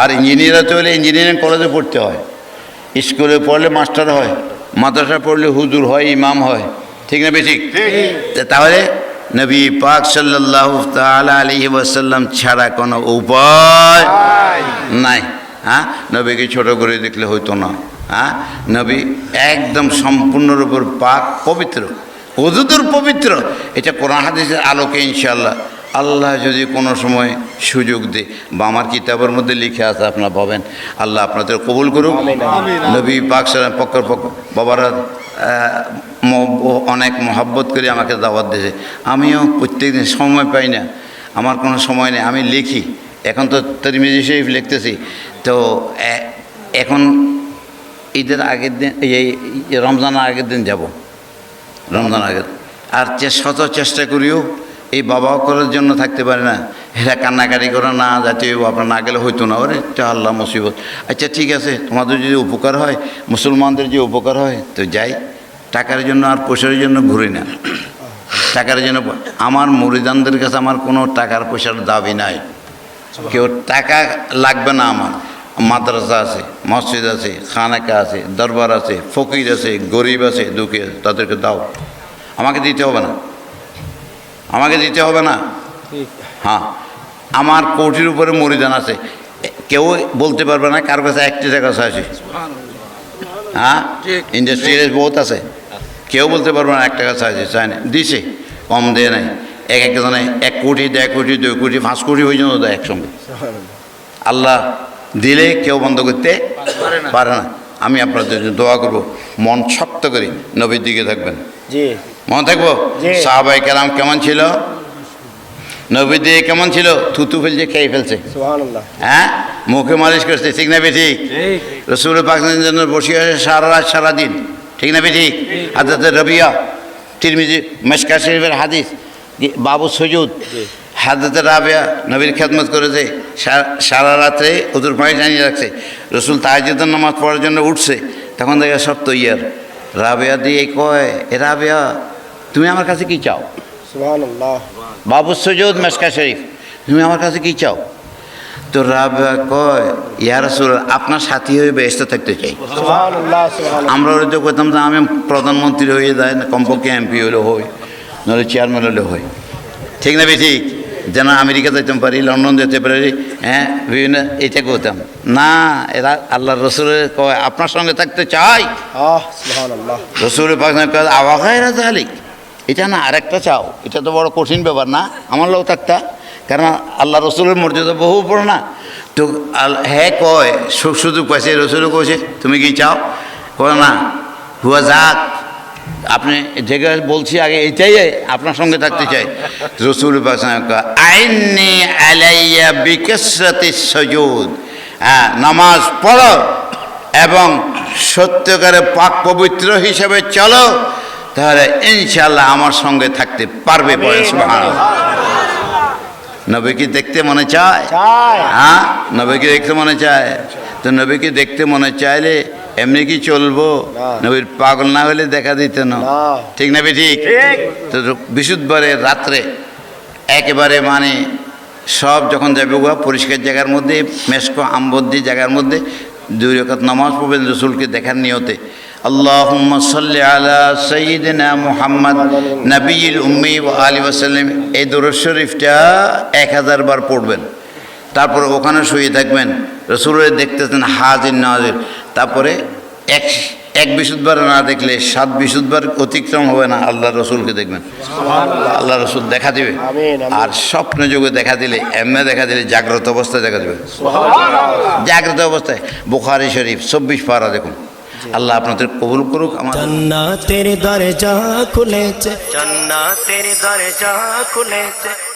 আর engineer হতে হলে engineering কলেজে পড়তে হয়। স্কুলে পড়লে মাস্টার হয় মাদ্রাসা পড়লে হুজুর হয় ইমাম হয়। ঠিক না বেঠিক? তাহলে নবী পাক সাল্লাহ তালা আলহি ওয়াসাল্লাম ছাড়া কোনো উপায় নাই। হ্যাঁ? নবীকে ছোট করে দেখলে হইতো না হ্যাঁ? নবী একদম সম্পূর্ণরূপে পাক পবিত্র অযুদুর পবিত্র। এটা কোরআন হাদিসের আলোকে ইনশাল্লাহ আল্লাহ যদি কোনো সময় সুযোগ দেয় বা আমার কিতাবের মধ্যে লিখে আছে আপনারা পাবেন আল্লাহ আপনাদের কবুল করুক। নবী পাক সালাম পক্কর পক্ষ বাবারা অনেক মহাব্বত করে আমাকে দাওয়াত দিয়েছে। আমিও প্রত্যেকদিন সময় পাই না আমার কোনো সময় নেই আমি লিখি। এখন তো তিরমিজি শরীফ লিখতেছি। তো এখন ঈদের আগের দিন এই রমজানের আগের দিন যাব। রমজান আগের আর শত চেষ্টা করিও এই বাবাও করার জন্য থাকতে পারে না। এরা কান্নাকাটি করে, না যাতে আপনার না গেলে হইতো না। ওরে, এটা আল্লাহ মুসিবত। আচ্ছা ঠিক আছে, তোমাদের যদি উপকার হয়, মুসলমানদের যে উপকার হয়, তো যাই। টাকার জন্য আর পয়সার জন্য ঘুরি না। টাকার জন্য আমার মুরিদানদের কাছে আমার কোনো টাকার পয়সার দাবি নাই। কেউ টাকা লাগবে না আমার। মাদ্রাসা আছে, মসজিদ আছে, খানাকা আছে, দরবার আছে, ফকির আছে, গরিব আছে, দুঃখী আছে, তাদেরকে দাও। আমাকে দিতে হবে না। আমাকে দিতে হবে না? হ্যাঁ। আমার কোটির উপরে মরিদান আছে। কেউ বলতে পারবে না কার কাছে একটি টাকা আছে। হ্যাঁ? ইন্ডাস্ট্রিয়াল বহুত আছে। কেউ বলতে পারবে না এক টাকা চাইছে চায় না। দিছে। কম দেয় নাই। এক একজনে এক কোটি দেড় কোটি দুই কোটি পাঁচ কোটি হয়ে যেন দেয় একসঙ্গে। আল্লাহ দিলে কেউ বন্ধ করতে পারে না। আমি আপনাদের জন্য দোয়া করব। মন শক্ত করে নবীর দিকে থাকবেন। জি। মনে থাকব। সাহাবাই কালাম কেমন ছিল? নবীর দিকে কেমন ছিল? থুতু ফেলছে খেয়ে ফেলছে। হ্যাঁ? মুখে মালিশ করছে ঠিক না বেঠিক? রসুল পাকিস্তানের জন্য বসে আছে সারা রাত সারাদিন ঠিক না বেঠিক? হাজরত রবিয়া তিরমিজি মেশকা শরীফের হাদিস বাবু সজুদ। হাজরত রাবিয়া নবীর খেদমত করেছে সারা রাত্রে ওদের পায়ে টানিয়ে রাখছে। রসুল তাহাজুদের নামাজ পড়ার জন্য উঠছে তখন দেখে সব তৈয়ার রাবেয়া দিয়ে কয় এ রাবেয়া তুমি আমার কাছে কি চাও? বাবু সৈয়দ মেসকা শরীফ তুমি আমার কাছে কি চাও? তো রাবেয়া কয় ইয়া রাসূল আপনার সাথী হয়ে ব্যস্ত থাকতে চাই। আমরা তো করতাম যে আমি প্রধানমন্ত্রী হয়ে যায় না কমপক্ষে এমপি হলে হই নাহলে চেয়ারম্যান হলে হই। ঠিক না বেশি যেন আমেরিকা যেতে পারি লন্ডন যেতে পারি হ্যাঁ বিভিন্ন এটা করতাম না এরা আল্লাহ রসুলের কয় আপনার সঙ্গে থাকতে চাই। রসুল আওয়াগায়রা জালিক এটা না আরেকটা চাও, এটা তো বড় কঠিন ব্যাপার না, আমার লোক থাকতা। কারণ আল্লাহ রসুলের মর্যাদা বহু বড় না। তো হ্যাঁ কয় সুখ শুধু কয়েছে রসুল কয়েছে তুমি কি চাও? কয় না, হুয়া যাক, আপনি যেটা বলছি আগে এটাই আপনার সঙ্গে থাকতে চাই। রসুল সজুদ। হ্যাঁ নামাজ পড়ো এবং সত্যকারে পাক পবিত্র হিসেবে চলো। তাহলে ইনশাল্লাহ আমার সঙ্গে থাকতে পারবে বয়স। নবীকে দেখতে মনে চায়? হ্যাঁ? নবীকে দেখতে মনে চায়? তো নবীকে দেখতে মনে চাইলে এমনি কি চলবো? নবীর পাগল না হলে দেখা দিত না। ঠিক না ঠিক। তো বিশুদ্ধবারে রাত্রে একেবারে মানে সব যখন যাবে ওয়া পরিষ্কার জায়গার মধ্যে মেসকো আম্বদ্দি জায়গার মধ্যে দুই রকাত নামাজ পড়বেন রসুলকে দেখার নিয়তে। আল্লাহ সাল্লি আলা সঈদিনা মুহাম্মদ নবীল উম্মি ও আলী ওয়াসাল্লাম। এই দরুদ শরীফটা এক হাজার বার পড়বেন। তারপর ওখানে শুয়ে থাকবেন। রসুলের দেখতেছেন হাজির নাজির। তারপরে এক এক বিশুদ্ধবার না দেখলে সাত বিশুদ্ধবার অতিক্রম হবে না আল্লাহ রসুলকে দেখবেন। আল্লাহ রসুল দেখা দিবে। আর স্বপ্ন যুগে দেখা দিলে এমনি দেখা দিলে জাগ্রত অবস্থায় দেখা দিবে। জাগ্রত অবস্থায়। বুখারি শরীফ চব্বিশ পারা দেখুন। আল্লাহ আপনাদের কবুল করুক আমার জান্নাতের দরজা খুলেছে। জান্নাতের দরজা খুলেছে।